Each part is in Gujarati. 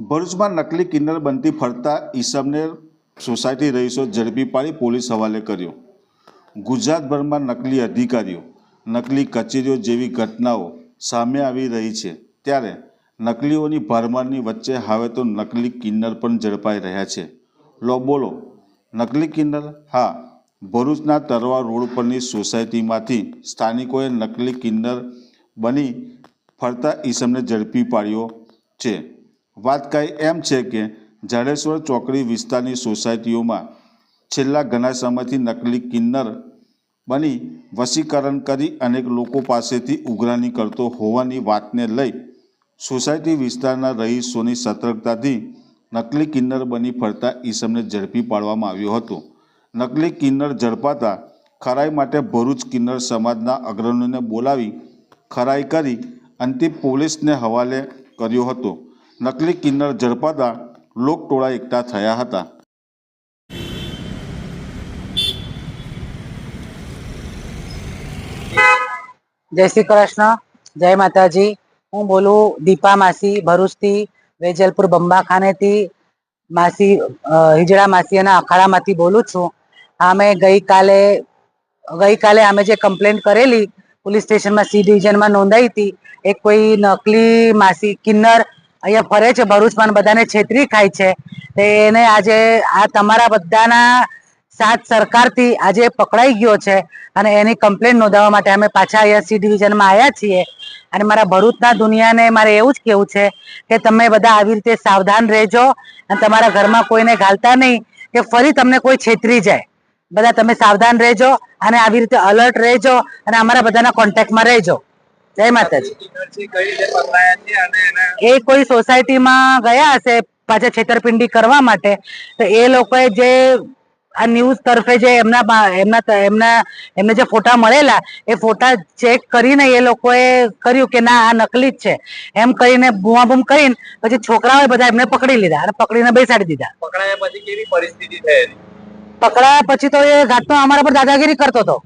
ભરૂચમાં નકલી કિન્નર બનતી ફરતા ઈસમને સોસાયટી રહીશો ઝડપી પાડી પોલીસ હવાલે કર્યો. ગુજરાતભરમાં નકલી અધિકારીઓ, નકલી કચેરીઓ જેવી ઘટનાઓ સામે આવી રહી છે. ત્યારે નકલીઓની ભરમારની વચ્ચે હવે તો નકલી કિન્નર પણ ઝડપાઈ રહ્યા છે. લો બોલો, નકલી કિન્નર? હા, ભરૂચના તરવા રોડ પરની સોસાયટીમાંથી સ્થાનિકોએ નકલી કિન્નર બની ફરતા ઈસમને ઝડપી પાડ્યો છે. વાત કાંઈ એમ છે કે જાડેશ્વર ચોકડી વિસ્તારની સોસાયટીઓમાં છેલ્લા ઘણા સમયથી નકલી કિન્નર બની વશીકરણ કરી અનેક લોકો પાસેથી ઉઘરાણી કરતો હોવાની વાતને લઈ સોસાયટી વિસ્તારના રહીશોની સતર્કતાથી નકલી કિન્નર બની ફરતા ઈસમને ઝડપી પાડવામાં આવ્યો હતો. નકલી કિન્નર ઝડપાતા ખરાઈ માટે ભરૂચ કિન્નર સમાજના અગ્રણીઓને બોલાવી ખરાઈ કરી અંતિમ પોલીસને હવાલે કર્યો હતો. નકલી કિન્નર ઝડપાતા લોકટોળા એકઠા થયા હતા. જય શ્રી કૃષ્ણ. જય માતાજી. હું બોલું દીપા માસી ભરૂચથી, વેજલપુર બંબાખાનેથી માસી હિજડા માસી અને અખાડામાંથી બોલું છું. અમે ગઈકાલે ગઈકાલે અમે જે કમ્પ્લેન કરેલી, પોલીસ સ્ટેશનમાં સી ડિવિઝનમાં નોંધાઈ હતી એક કોઈ નકલી માસી, કિન્નર અહીંયા ફરે છે ભરૂચમાં બધાને છેતરી ખાય છે. તે એને આજે આ તમારા બધાના સાત સરકારથી આજે પકડાઈ ગયો છે અને એની કમ્પ્લેન નોંધાવવા માટે અમે પાછા અહીંયા સી ડિવિઝનમાં આવ્યા છીએ. અને મારા ભરૂચના દુનિયાને મારે એવું જ કહેવું છે કે તમે બધા આવી રીતે સાવધાન રહેજો અને તમારા ઘરમાં કોઈને ઘાલતા નહીં કે ફરી તમને કોઈ છેતરી જાય. બધા તમે સાવધાન રહેજો અને આવી રીતે અલર્ટ રહેજો અને અમારા બધાના કોન્ટેક્ટમાં રહેજો. જય માતાજી. એ કોઈ સોસાયટીમાં ગયા હશે પાછા છેતરપિંડી કરવા માટે તો એ લોકોએ જે આ ન્યૂઝ તરફે જે એમના એમના એમના એમને જે ફોટા મળેલા એ ફોટા ચેક કરીને એ લોકોએ કર્યું કે ના આ નકલી જ છે. એમ કરીને બૂમાબૂમ કરીને પછી છોકરાઓએ બધા એમને પકડી લીધા અને પકડીને બેસાડી દીધા. પકડાયા પછી કેવી પરિસ્થિતિ થયેલી પકડાયા પછી તો એ ઘાટનો અમારા પર દાદાગીરી કરતો હતો.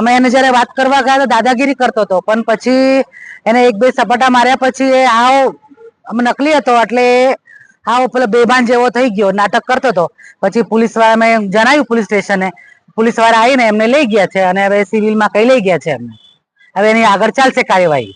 અમે એને જ્યારે વાત કરવા ગયા દાદાગીરી કરતો હતો. પણ પછી એને એક બે સપાટા માર્યા પછી એ આવો અમે નકલી હતો એટલે આવો પેલો બેભાન જેવો થઈ ગયો, નાટક કરતો હતો. પછી પોલીસવાળા મેં જણાવ્યું પોલીસ સ્ટેશને. પોલીસવાળા આવીને એમને લઈ ગયા છે અને હવે સિવિલમાં કઈ લઈ ગયા છે એમને. હવે એની આગળ ચાલશે કાર્યવાહી.